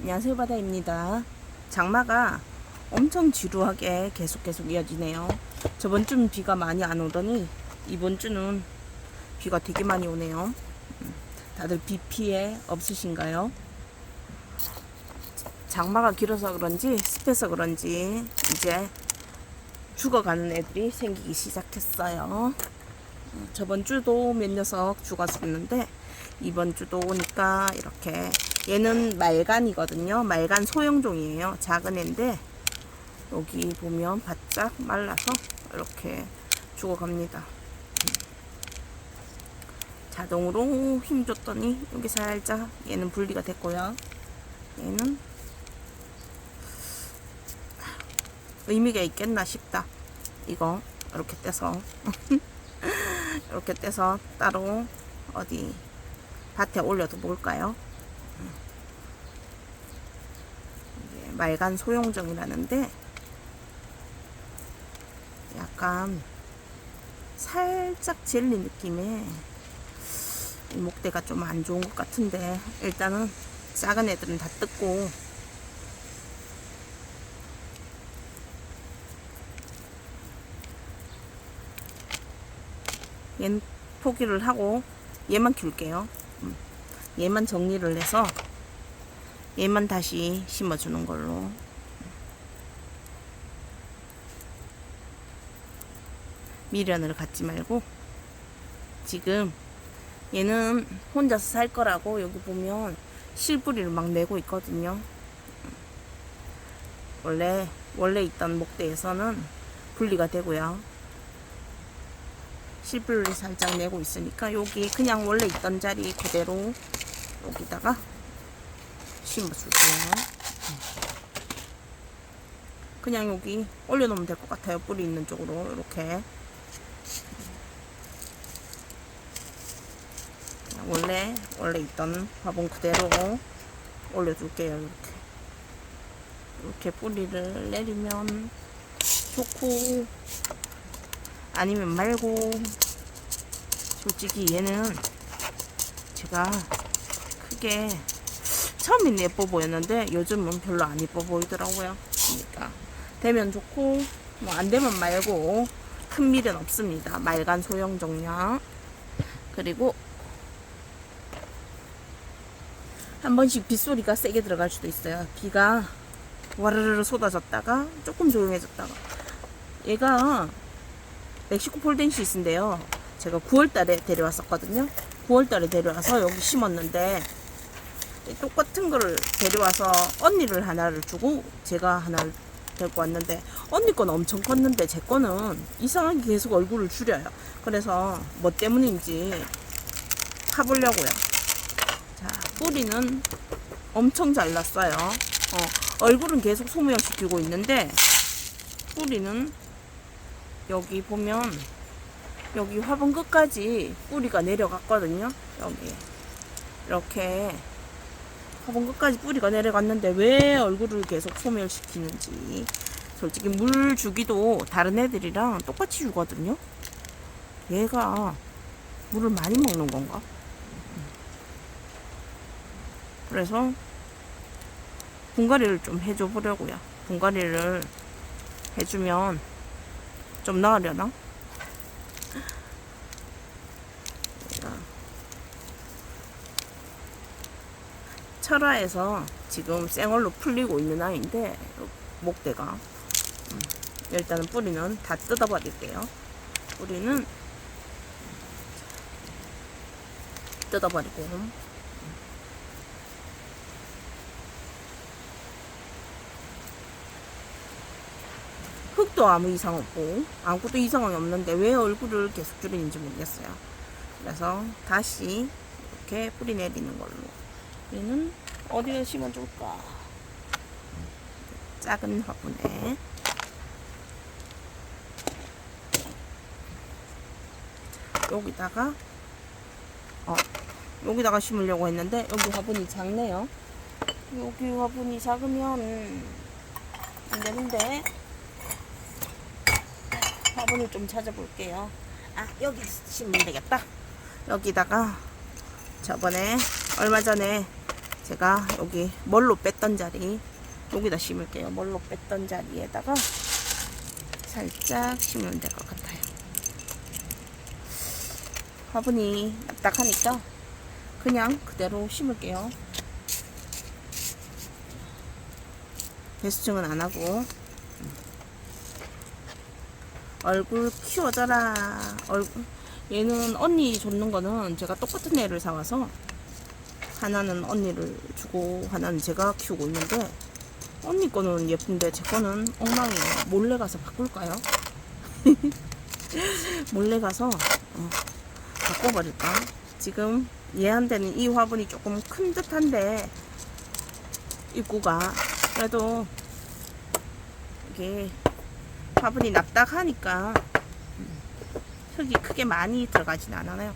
안녕하세요. 바다입니다 장마가 엄청 지루하게 계속 계속 이어지네요. 저번 주는 비가 많이 안 오더니 이번 주는 비가 되게 많이 오네요. 음, 다들 비 피해 없으신가요? 장마가 길어서 그런지 습해서 그런지 이제 죽어가는 애들이 생기기 시작했어요. 음, 저번 주도 몇 녀석 죽었었는데 이번 주도 오니까 이렇게 얘는 말간이거든요. 말간 소형종이에요. 작은 애인데 여기 보면 바짝 말라서 이렇게 죽어갑니다. 자동으로 힘 줬더니 여기 살짝 얘는 분리가 됐고요. 얘는 의미가 있겠나 싶다. 이거 이렇게 떼서 이렇게 떼서 따로 어디 밭에 올려도 볼까요? 이게 말간 소용종이라는데 약간 살짝 젤리 느낌의 이 목대가 좀 안 좋은 것 같은데 일단은 작은 애들은 다 뜯고 얘는 포기를 하고 얘만 키울게요. 음. 얘만 정리를 해서 얘만 다시 심어주는 걸로. 미련을 갖지 말고 지금 얘는 혼자서 살 거라고 여기 보면 실뿌리를 막 내고 있거든요. 원래 원래 있던 목대에서는 분리가 되고요. 실뿌리를 살짝 내고 있으니까 여기 그냥 원래 있던 자리 그대로 여기다가 심어줄게요. 그냥 여기 올려놓으면 될 것 같아요. 뿌리 있는 쪽으로 이렇게 원래 원래 있던 화분 그대로 올려줄게요. 이렇게 이렇게 뿌리를 내리면 좋고 아니면 말고 솔직히 얘는 제가 크게 처음엔 예뻐 보였는데 요즘은 별로 안 예뻐 보이더라고요. 그러니까 되면 좋고 뭐 안 되면 말고 큰 미련 없습니다. 말간 소형 종량 그리고 한 번씩 빗소리가 세게 들어갈 수도 있어요. 비가 와르르 쏟아졌다가 조금 조용해졌다가 얘가 멕시코 폴덴시스인데요. 제가 9월달에 데려왔었거든요. 9월달에 데려와서 여기 심었는데 똑같은 거를 데려와서 언니를 하나를 주고 제가 하나를 데리고 왔는데 언니 건 엄청 컸는데 제 거는 이상하게 계속 얼굴을 줄여요. 그래서 뭐 때문인지 파보려고요. 자 뿌리는 엄청 잘났어요. 어, 얼굴은 계속 소모시키고 있는데 뿌리는 여기 보면 여기 화분 끝까지 뿌리가 내려갔거든요. 여기 이렇게 화분 끝까지 뿌리가 내려갔는데 왜 얼굴을 계속 소멸시키는지 솔직히 물 주기도 다른 애들이랑 똑같이 주거든요. 얘가 물을 많이 먹는 건가? 그래서 분갈이를 좀 해줘 보려고요. 분갈이를 해주면 좀 나으려나? 철화에서 지금 생얼로 풀리고 있는 아이인데 목대가 음, 일단은 뿌리는 다 뜯어버릴게요. 뿌리는 뜯어버리고 흙도 아무 이상 없고 아무것도 이상이 없는데 왜 얼굴을 계속 줄이는지 모르겠어요. 그래서 다시 이렇게 뿌리 내리는 걸로. 얘는 어디에 심어 줄까? 작은 화분에. 여기다가 어 여기다가 심으려고 했는데 여기 화분이 작네요. 여기 화분이 작으면 안 되는데 화분을 좀 찾아볼게요. 아, 여기 심으면 되겠다. 여기다가 저번에 얼마 전에 제가 여기 멀로 뺐던 자리 여기다 심을게요. 멀로 뺐던 자리에다가 살짝 심으면 될 것 같아요. 화분이 딱딱하니까 그냥 그대로 심을게요. 배수증은 안 하고 얼굴 키워져라 얼굴 얘는 언니 줬는 거는 제가 똑같은 애를 사와서 하나는 언니를 주고 하나는 제가 키우고 있는데 언니 거는 예쁜데 제 거는 엉망이에요 몰래 가서 바꿀까요? 몰래 가서 어, 바꿔버릴까? 지금 얘한테는 이 화분이 조금 큰 듯한데 입구가 그래도 이게 화분이 납작하니까 음, 흙이 크게 많이 들어가진 않아요.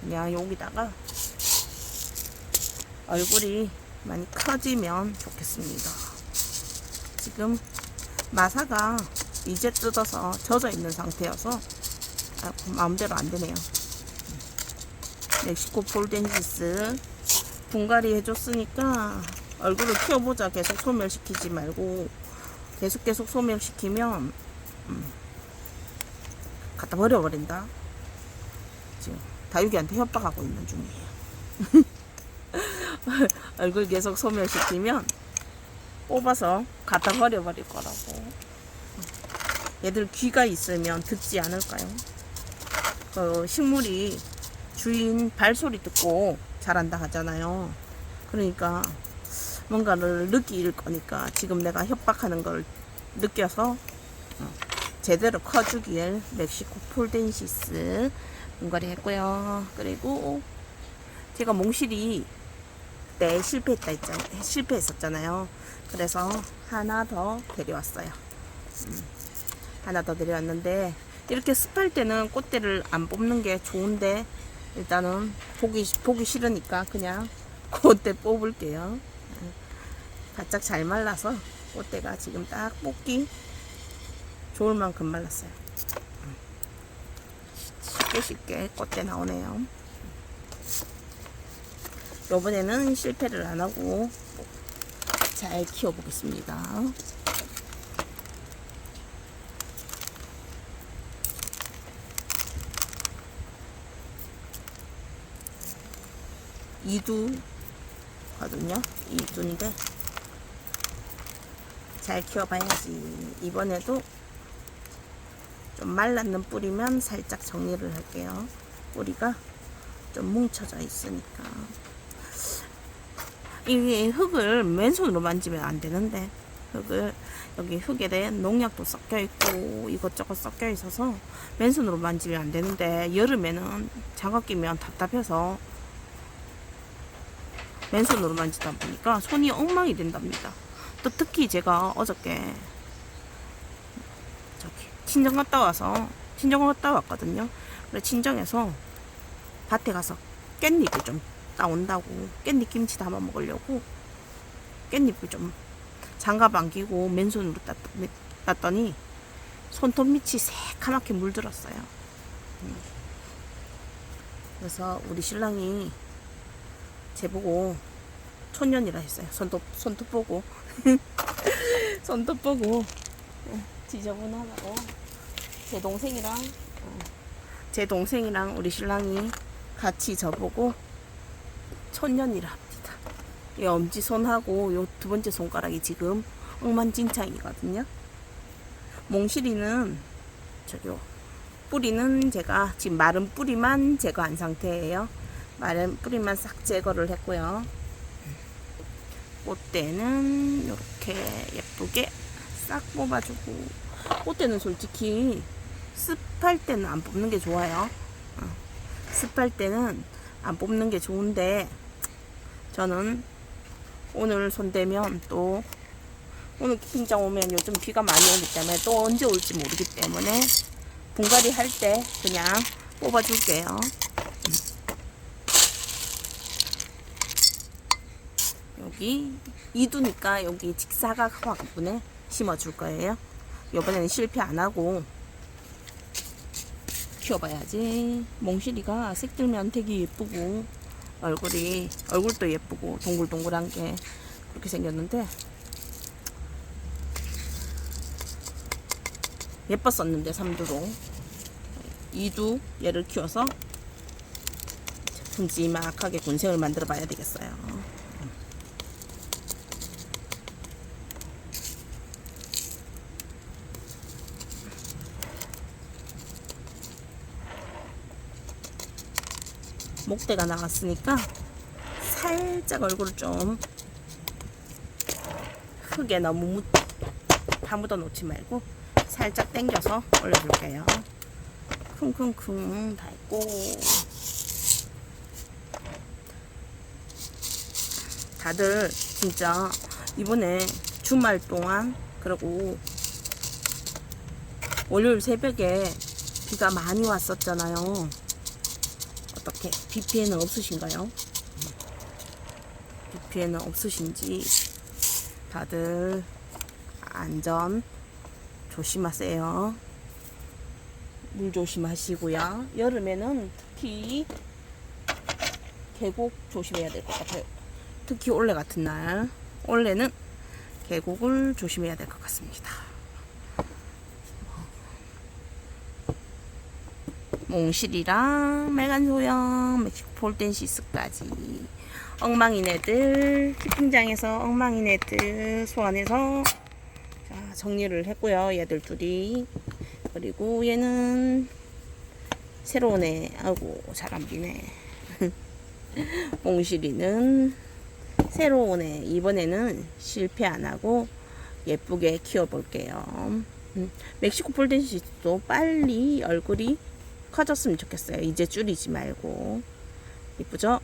그냥 여기다가 얼굴이 많이 커지면 좋겠습니다. 지금 마사가 이제 뜯어서 젖어 있는 상태여서 아, 마음대로 안 되네요. 멕시코 폴덴지스 분갈이 해줬으니까 얼굴을 키워보자 계속 소멸시키지 말고 계속 계속 소멸시키면 음, 갖다 버려버린다. 지금 다육이한테 협박하고 있는 중이에요. 얼굴 계속 소멸시키면 뽑아서 갖다 버려버릴 거라고. 얘들 귀가 있으면 듣지 않을까요? 그 식물이 주인 발소리 듣고 자란다 하잖아요. 그러니까 뭔가를 느낄 거니까 지금 내가 협박하는 걸 느껴서 어, 제대로 커주길 멕시코 폴덴시스 분갈이 했고요. 그리고 제가 몽실이 때 실패했다 했잖아요. 실패했었잖아요. 그래서 하나 더 데려왔어요. 음, 하나 더 데려왔는데 이렇게 습할 때는 꽃대를 안 뽑는 게 좋은데 일단은 보기 보기 싫으니까 그냥 꽃대 뽑을게요. 바짝 잘 말라서 꽃대가 지금 딱 뽑기 좋을 만큼 말랐어요. 쉽게 쉽게 꽃대 나오네요. 요번에는 실패를 안 하고 잘 키워보겠습니다. 이두거든요. 이두인데 잘 키워봐야지. 이번에도 좀 말랐는 뿌리면 살짝 정리를 할게요. 뿌리가 좀 뭉쳐져 있으니까. 이게 흙을 맨손으로 만지면 안 되는데 흙을 여기 흙에 농약도 섞여 있고 이것저것 섞여 있어서 맨손으로 만지면 안 되는데 여름에는 장갑 끼면 답답해서 맨손으로 만지다 보니까 손이 엉망이 된답니다. 또 특히 제가 어저께 저기 친정 갔다 와서 친정 갔다 왔거든요. 그래 친정에서 밭에 가서 깻잎을 좀 따온다고 깻잎 김치 담아 먹으려고 깻잎을 좀 장갑 안 끼고 맨손으로 땄더니, 손톱 밑이 새카맣게 물들었어요. 음. 그래서 우리 신랑이 제보고 촌년이라 했어요. 손톱 손톱 보고 손톱 보고 어, 지저분하다고 제 동생이랑 어, 제 동생이랑 우리 신랑이 같이 저보고 촌년이라 합니다. 이 엄지 손하고 요 두 번째 손가락이 지금 엉망진창이거든요. 몽실이는 저기요 뿌리는 제가 지금 마른 뿌리만 제거한 상태예요. 마른 뿌리만 싹 제거를 했고요. 꽃대는 이렇게 예쁘게 싹 뽑아주고 꽃대는 솔직히 습할 때는 안 뽑는 게 좋아요. 어. 습할 때는 안 뽑는 게 좋은데 저는 오늘 손대면 또 오늘 캠핑장 오면 요즘 비가 많이 오기 때문에 또 언제 올지 모르기 때문에 분갈이 할 때 그냥 뽑아줄게요. 여기 이두니까 여기 직사각 화분에 심어줄 거예요. 이번에는 실패 안 하고 키워봐야지. 몽실이가 색들면 되게 예쁘고 얼굴이 얼굴도 예쁘고 동글동글한 게 그렇게 생겼는데 예뻤었는데 삼두로 이두 얘를 키워서 큼지막하게 군생을 만들어 봐야 되겠어요. 목대가 나왔으니까 살짝 얼굴을 좀 흙에 너무 묻, 파묻어 놓지 말고 살짝 당겨서 올려줄게요. 쿵쿵쿵 밟고 다들 진짜 이번에 주말 동안 그리고 월요일 새벽에 비가 많이 왔었잖아요. 어떻게 비 피해는 없으신가요? 비 피해는 없으신지 다들 안전 조심하세요. 물 조심하시고요. 여름에는 특히 계곡 조심해야 될 것 같아요. 특히 올해 같은 날 올해는 계곡을 조심해야 될 것 같습니다. 몽실이랑 메간소형, 멕시코 폴덴시스까지. 엉망인 애들 키핑장에서 엉망인 애들 소환해서 자, 정리를 했고요. 얘들 둘이. 그리고 얘는 새로운 애 아이고 잘 안 비네. 몽실이는 새로운 애. 이번에는 실패 안 하고 예쁘게 키워볼게요. 음, 멕시코 폴덴시스도 빨리 얼굴이 커졌으면 좋겠어요. 이제 줄이지 말고. 이쁘죠?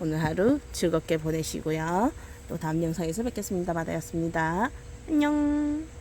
오늘 하루 즐겁게 보내시고요. 또 다음 영상에서 뵙겠습니다. 마다였습니다. 안녕